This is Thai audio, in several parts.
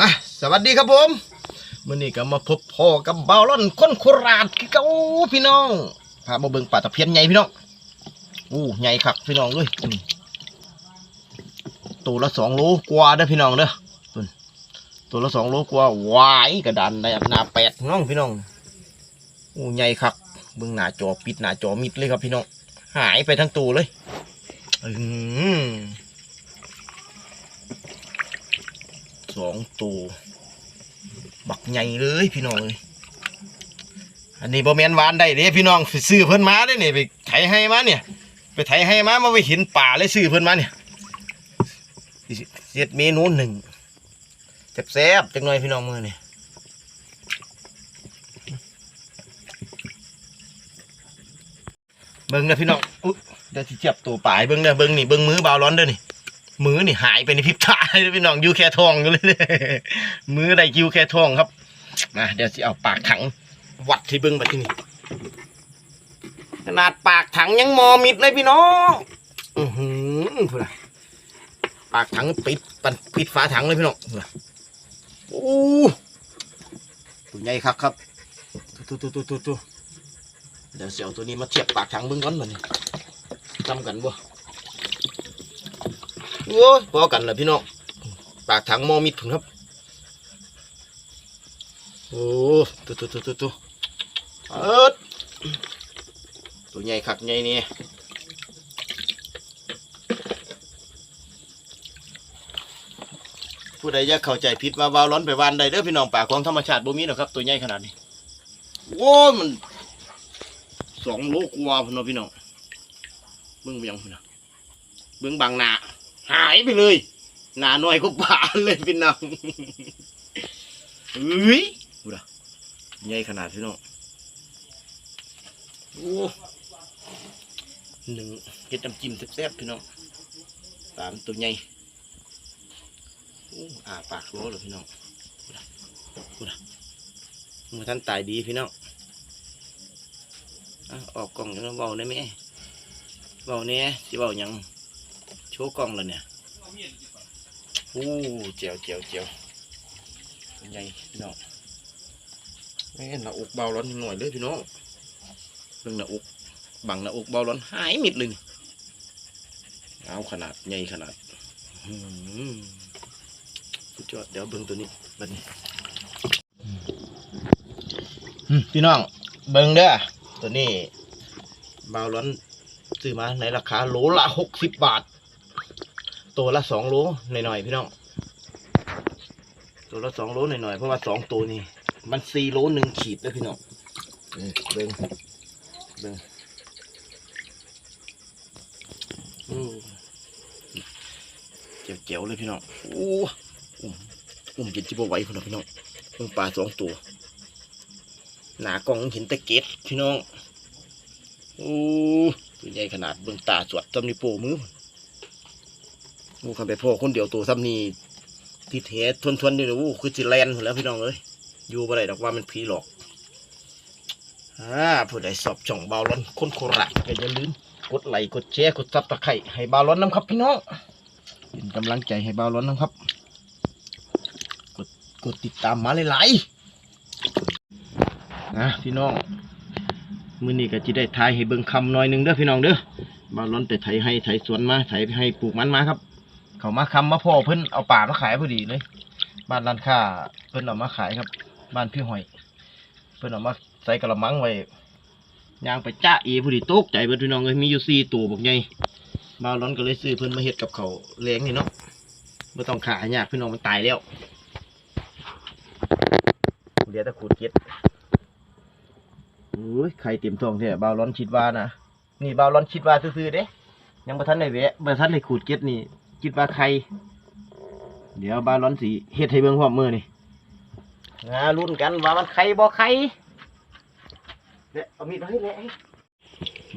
มาสวัสดีครับผมมื่อนี้ก็มาพบพ่อกับเบาล่อนคนโคราชคือเก่าพี่น้องพามาเบิ่งป่าตะเพียนใหญ่พี่น้องอู้ใหญ่คักพี่น้องเลยตัวละสองโลกว่าเด้อพี่น้องเด้อตัวละสองโลกว่าวายกระดานได้หนาแปดน้องพี่น้องอู้ใหญ่คักเบิ่งหน้าจอปิดหน้าจอมิดเลยครับพี่น้อง หายไปทั้งตัวเลยอืม ส องตัวบักใหญ่เลยพี่น้องเลยอันนี้บ่แมนหวานได้เด้พี่น้องซื้อเพิ่นมาได้เนี่ยไปไถให้มาเนี่ย ไปไถให้มามาไปเห็นป่าเลยซื้อเพิ่นมาเนี่ยเสียดเมนูหนึ่งแซ่บๆจังหน่อยพี่น้องมือเนี่ยเบิ่งเด้อพี่น้องอุ๊ยเดี๋ยวสิเจ็บตัวป่าให้เบิ่งเด้อเบิ่งนี่เบิ่งมือเบาร้อนเด้อนี่ มือนี่หายไปในพริบตาเลยพี่น้องยูแค่ทองอยู่เลยมือได้คิวแค่ทองครับมาเดี๋ยวสิเอาปากถัง วัดที่เบิ้งมาที่นี่ขนาดปากถังยังมอมิดเลยพี่น้องอือหือพูดนะปากถังปิดปันปิดฝาถังเลยพี่น้องโอ้ตัวใหญ่ครับครับตัวตัวตัวตัวตัวเดี๋ยวเสียวตัวนี้มาเทียบปากถังเบิ้งก่อนมันจำกันบ่ โอ้ยพอกันเลยพี่น้องปากถังมอมิดถุนครับ โอ้ตัวตัวตัวตัวตัวเอิดตัวใหญ่คักใหญ่นี่ผู้ใดอยากเข้าใจผิดว่าวาวร้อนไปวานใดเด้อพี่น้องป่าของธรรมชาติบ่มีหรอกครับ ตัวใหญ่ขนาดนี้โอ้มันสองโลกว่าพุ่นเนาะพี่น้องเบิ่งไปยังพุ่นนะเบิ่งบางนา หายไปเลย หนาหน่อยก็ป่าเลยพี่น้องเฮ้ยดูนะใหญ่ขนาดพี่น้องโอ้หนึ่งเห็ดน้ำจิ้มแซ่บๆพี่น้องตามตัวใหญ่โอ้อาปากโลเลยพี่น้องดูนะดูนะมือท่านตายดีพี่น้องออกกล่องยังเบาได้ไหมเบาเนี้ยสิเบายังโชว์กล้องแล้วเนี่ย โอ้เจียวเจียวเจียวเป็นไงพี่น้องแม่หน้าอกเบาร้อนหน่อยเลยพี่น้องเรื่องหน้าอกบังหน้าอกเบาร้อนหายมิดเลยเอาขนาดใหญ่ขนาดอื้อหือสุดยอดเดี๋ยวเบิ่งตัวนี้บัดนี้พี่น้องเบิ่งเด้อตัวนี้เบาร้อนซื้อมาในราคาโหลละหกสิบบาท ตัวละสองโลหน่อยๆพี่น้อง ตัวละสองโลหน่อยๆเพราะว่าสองตัวนี่มันสี่โลหนึ่งขีดเลยพี่น้องนี่เบิ้งเบิ้งอืมเจ๋วๆเลยพี่น้องโอ้อุ้มอุ้มกินจิบไหว้พี่น้องพี่น้องเพิ่งปลาสองตัว หนากล่องเห็นแต่เกตพี่น้องโอ้ตัวใหญ่ขนาดเบิ่งตาสวดซ้ำนี่โปมือ โอ้คันไปพ่อคนเดียวตัวซ้ำนี่ที่เททวนทวนๆนี่เนะโอ้คือสิแลนหมดแล้วพี่น้องเอ้ยอยู่บ่ได้ดอกว่ามันผีหลอกอ่าผู้ใดสอบช่องบาวร้อนคนโคราชก็อย่าลืมกดไลค์กดแชร์กดซับตะไคร้ให้บาวร้อนน้ำครับพี่น้องเป็นกำลังใจให้บาวร้อนน้ำครับกดกดติดตามมาหลายๆนะพี่น้องมื้อนี้ก็จะได้ทายให้เบิ่งคำหน่อยหนึงเด้อพี่น้องเด้อบานร้อนไปไถให้ไถสวนมาไถให้ปลูกมันมาครับ เขามาคำมาพ่อเพิ่นเอาป่ามาขายพอดีเลย บ้านร้านค้าเพิ่นเอามาขายครับ บ้านพี่หอย เพิ่นเอามาใส่กระมังไว้ยางไปจ้าเอพอดีตกใจเบิดพี่น้องเลยมีอยู่สี่ตัวบักใหญ่บ้าร้อนก็เลยซื้อเพิ่นมาเฮ็ดกับเขาเลี้ยงนี่เนาะไม่ต้องขายยากพี่น้องมันตายแล้วเดี๋ยวตะขูดเก็ดโอ้ยไข่เต็มท้องแท้บ่าวร้อนคิดว่านะนี่บ่าวร้อนคิดว่าซื่อๆเด้ยังบ่ทันได้แวะบ่ทันได้ขูดเก็ดนี่ คิดว่าไข่เดี๋ยวบ่าวร้อนสิเฮ็ดให้เบิ่งพร้อมมือนี่งาลุ้นกันว่ามันไข่บ่ไข่เดี๋ยวเอามีดมาให้แหละ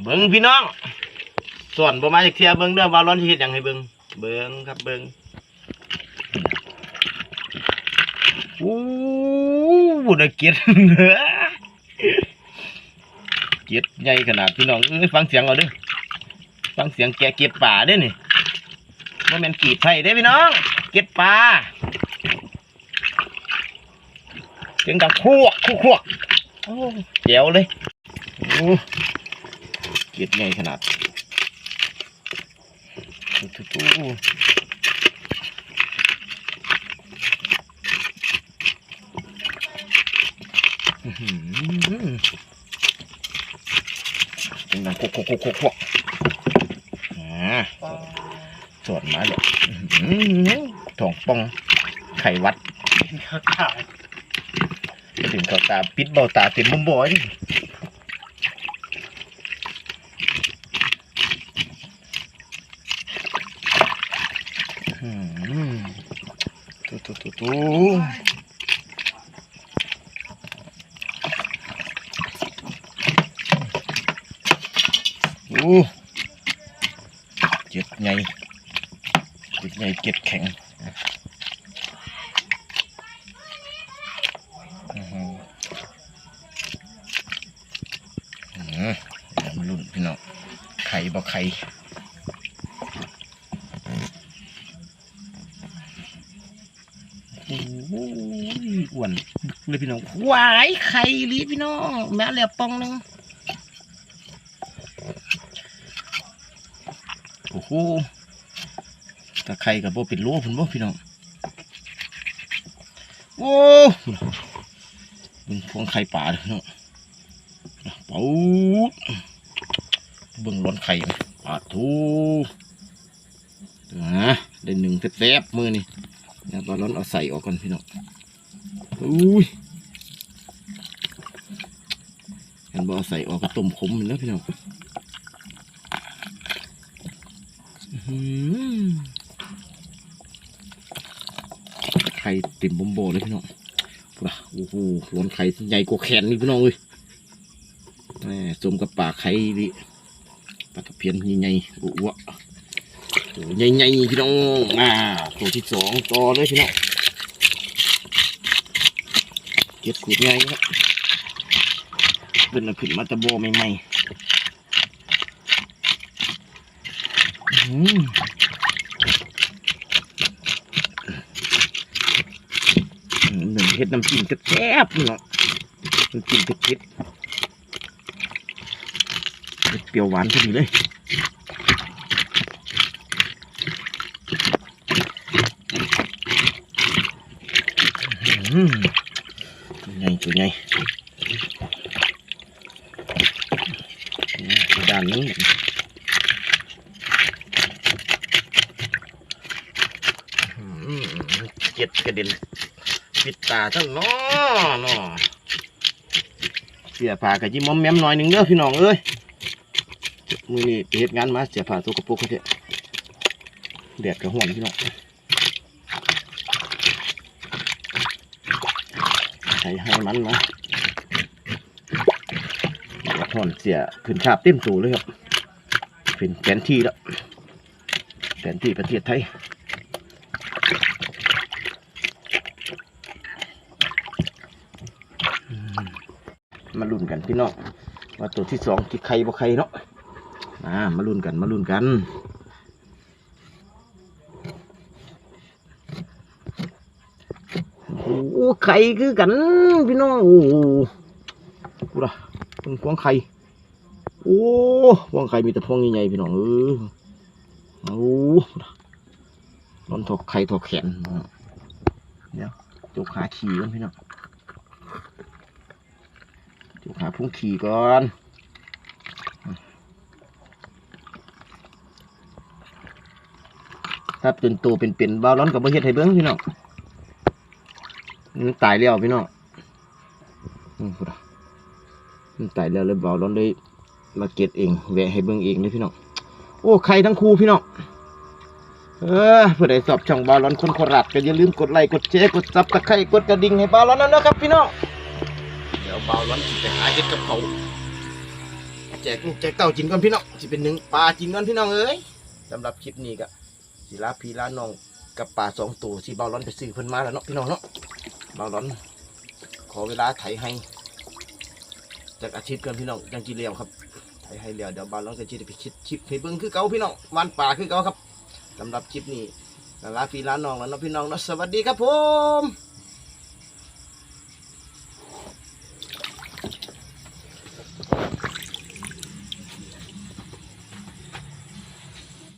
เบิ่งพี่น้องสอนบ่มาจากเที่ยเบิ่งเด้อบ่าวร้อนสิเฮ็ดหยังให้เบิ่งเบิ่งครับเบิ่งอู้บ่ได้เก็ดเกียดใหญ่ขนาดพี่น้องเอ้ยฟังเสียงเอาเด้อฟังเสียงแกะเกียดป่าเด้อนี่ ว่าแม่นกีดไผ่เด้พี่น้อง เกียดป่าเสียงดังคั่วคั่วคั่วโอ้แจ๋วเลยเกล็ดใหญ่ขนาดตุ๊ๆอื้อหือเสียงดังคั่วคั่วคั่วคั่วคั่วอ่า สวนมาเลยอื้องปองไข่วัดขาดไปถึงเขาตาปิดเบาตาเต็มมุมบ่อยตุ๊ตุ๊ตุ๊ตุ๊โอ้เจ็ดไง เจ็ดไงเจ็ดแข็งอืมรุนพี่น้องไข่บ่ไข่โอ้ยอ้วนเลยพี่น้องหวายไข่อีหลีพี่น้อง แม่แล้วปองหนึงโอ้โห ถ้าไข่กับโบเป็นโลพุ่นบ่พี่น้องโอ้มึงพวงไข่ป่าเลยเนาะปูเบิ่งร้อนไข่นะปาทูนะได้หนึ่งแซ่บมือนี่แล้วตอนร้อนเอาใส่ออกก่อนพี่น้องอุ้ยกันบเอาใส่ออกก็ต้มขมมันแล้วพี่น้องอื้อหือไข่เต็มบมโบเลยพี่น้องว่ะโอ้โหล้นไข่ใหญ่กว่าแขนนี่พี่น้องเอ้ยแหม่สมกับปากไข่ดิปลาตะเพียนใหญ่ๆอ้วะโอ้ใหญ่ๆพี่น้องอ่าตัวที่สองต่อเลยพี่น้องเก็บขูดใหญ่ครับเป็นขึ้นมาตะโบใหม่ๆอื้อหือ อืมหนึ่ง เห็ดน้ำจิ้มแซ่บเนาะน้ำจิ้มเผ็ดเผ็ดเปรี้ยวหวานพอดีเลยอืมตัวใหญ่ตัวใหญ่ด้านนั้นเจ็ดกระเด็น ปิดตาทั้งน้อน้อเสียผ้ากับยิ้มมอมแมมหน่อยหนึ่งเด้อพี่น้องเอ้ยมือนี้ไปเฮ็ดงานมาเสียผ้าตัวกระปุกเขาเถอะแดดกระห่วนพี่น้องใส่ให้มันมาแดดห่อนเสียขึ้นคาบเต็มตูเลยครับเป็นแผนที่แล้วแผนที่ประเทศไทย มาลุ้นกันพี่น้องว่าตัวที่สองที่ใครบ่ใครเนาะมามาลุ้นกันมาลุ้นกันโอ้ไข่คือกันพี่น้องโอ้กูละเป็นพวงไข่โอ้พวงไข่มีแต่พวงใหญ่ๆพี่น้องเออโอ้ร้อนถกไข่ถกแขนเดี๋ยวจกหาขี่กันพี่น้อง จุกหาพุ่งขี่ก่อนถ้าเป็นตัวเป็นเป็นบาร้อนกับบเฮ็ดให้เบิ้งพี่น้องมันตายแล้วพี่น้องมันตายแล้วเลยบาร้อนได้มาเก็บเองแวะให้เบิ้งเองเลยพี่น้องโอ้ใครทั้งคู่พี่น้องเออเพื่อได้สอบช่องบาร้อนคนโคราชก็อย่าลืมกดไลค์กดแชร์กดซับตะไคร้กดกระดิ่งให้บาร้อนนั่นนะครับพี่น้อง ดี๋ยวเบาร้อนสิไปหาเห็ดกับเขาแจกลูกแจกเต้ากินก่อนพี่น้องสิเป็นหนึ่งปลากินก่อนพี่น้องเอ้ยสำหรับคลิปนี้ก็สิลาพี่ลาน้องกับปลาสองตัวที่เบาร้อนไปซื้อเพิ่นมาแล้วเนาะพี่น้องเนาะเบาร้อน ขอเวลาไถให้จากอาทิตย์ก่อนพี่น้องยังกินเลี้ยวครับไถให้เลี้ยวเดี๋ยวเบาร้อนก็จะได้ไปคิดคลิปให้เบิ่งคือเก่าพี่น้องวันป่าคือเก่าครับสำหรับคลิปนี้ลาพี่ลาน้องแล้วเนาะพี่น้องเนาะสวัสดีครับผม